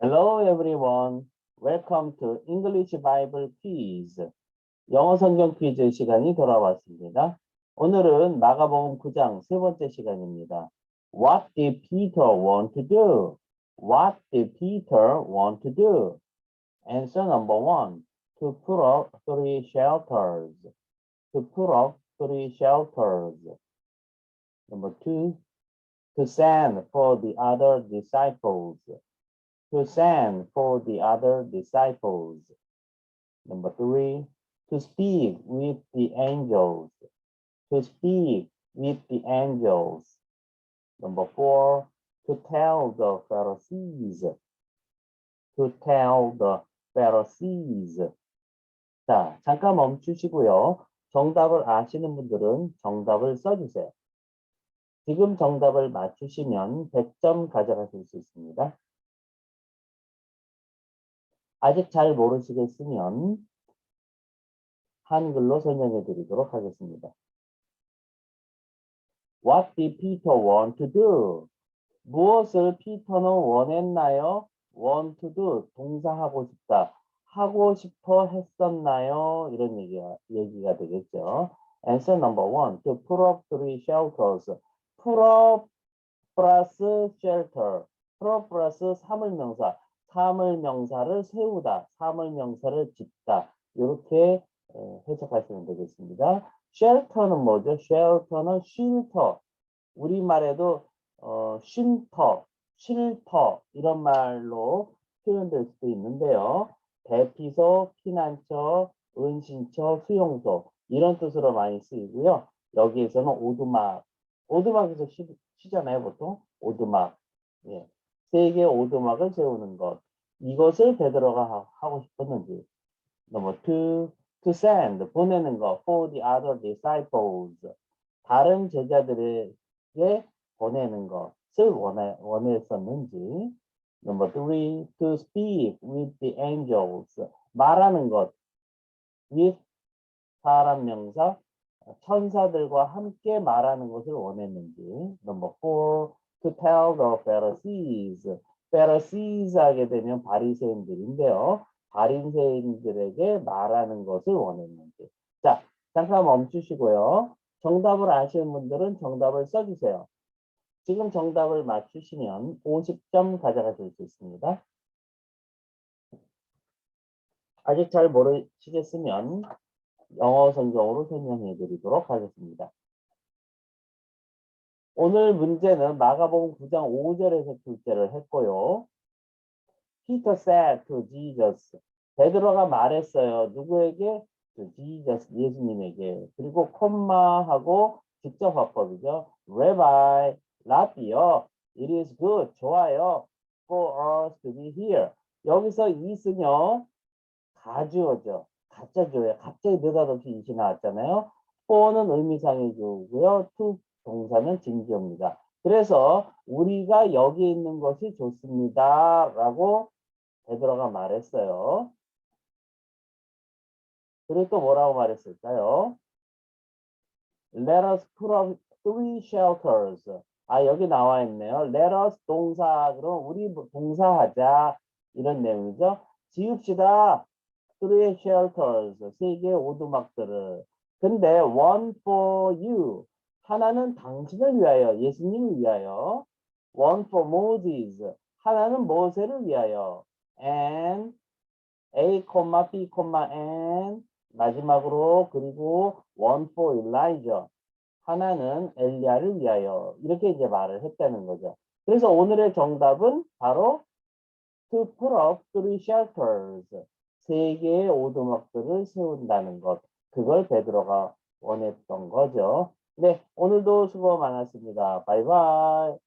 Hello everyone. Welcome to English Bible Quiz. 영어 성경 퀴즈 시간이 돌아왔습니다. 오늘은 마가복음 9장 세 번째 시간입니다. What did Peter want to do? What did Peter want to do? Answer number one. To put up three shelters. To put up three shelters. Number two. To send for the other disciples. To send for the other disciples. Number three, to speak with the angels. To speak with the angels. Number four, to tell the Pharisees. To tell the Pharisees. 자, 잠깐 멈추시고요. 정답을 아시는 분들은 정답을 써주세요. 지금 정답을 맞추시면 100점 가져가실 수 있습니다. 아직 잘 모르시겠으면 한글로 설명해 드리도록 하겠습니다. What did Peter want to do? 무엇을 피터는 원했나요? want to do, 동사하고 싶다. 하고 싶어 했었나요? 이런 얘기가, 얘기가 되겠죠. Answer number one, to put up three shelters. put up 플러스 shelter. put up 플러스 사물명사. 사물 명사를 세우다, 사물 명사를 짓다 이렇게 어, 해석하시면 되겠습니다. shelter는 뭐죠? shelter는 쉼터. 우리말에도 어, 쉼터, 쉴터 이런 말로 표현될 수도 있는데요. 대피소, 피난처, 은신처, 수용소 이런 뜻으로 많이 쓰이고요. 여기에서는 오두막, 오두막에서 쉬, 쉬잖아요, 보통 오두막. 예. 세계 오두막을 세우는 것. 이것을 베드로가 하- 하고 싶었는지. 넘버 two, to send, 보내는 것. for the other disciples. 다른 제자들에게 보내는 것을 원해, 원했었는지. 넘버 three, to speak with the angels. 말하는 것. with 사람 명사, 천사들과 함께 말하는 것을 원했는지. 넘버 four, to tell the Pharisees. Pharisees 하게 되면 바리새인들인데요. 바리새인들에게 말하는 것을 원했는지. 자, 잠깐 멈추시고요. 정답을 아시는 분들은 정답을 써주세요. 지금 정답을 맞추시면 50점 가져가실 수 있습니다. 아직 잘 모르시겠으면 영어 성경으로 설명해 드리도록 하겠습니다. 오늘 문제는 마가복음 9장 5절에서 출제를 했고요. Peter said to Jesus. 베드로가 말했어요. 누구에게? To Jesus, 예수님에게. 그리고 콤마하고 직접 화법이죠. Rabbi, 라비요. It is good, 좋아요. For us to be here. 여기서 이은요 가주어죠. 가짜주어요. 갑자기 느닷없이 이시 나왔잖아요. for는 의미상의 주어고요. to 동사는 진지어입니다. 그래서 우리가 여기 있는 것이 좋습니다. 라고 베드로가 말했어요. 그리고 또 뭐라고 말했을까요? Let us put up three shelters. 아, 여기 나와 있네요. Let us 동사. 그럼 우리 뭐 동사하자. 이런 내용이죠. 지읍시다. three shelters. 세 개의 오두막들을. 근데 one for you. 하나는 당신을 위하여, 예수님을 위하여. One for Moses. 하나는 모세를 위하여. And A, B, N. 마지막으로 그리고 one for Elijah. 하나는 엘리야를 위하여. 이렇게 이제 말을 했다는 거죠. 그래서 오늘의 정답은 바로 to put up three shelters. 세 개의 오두막들을 세운다는 것. 그걸 베드로가 원했던 거죠. 네, 오늘도 수고 많았습니다. 바이바이.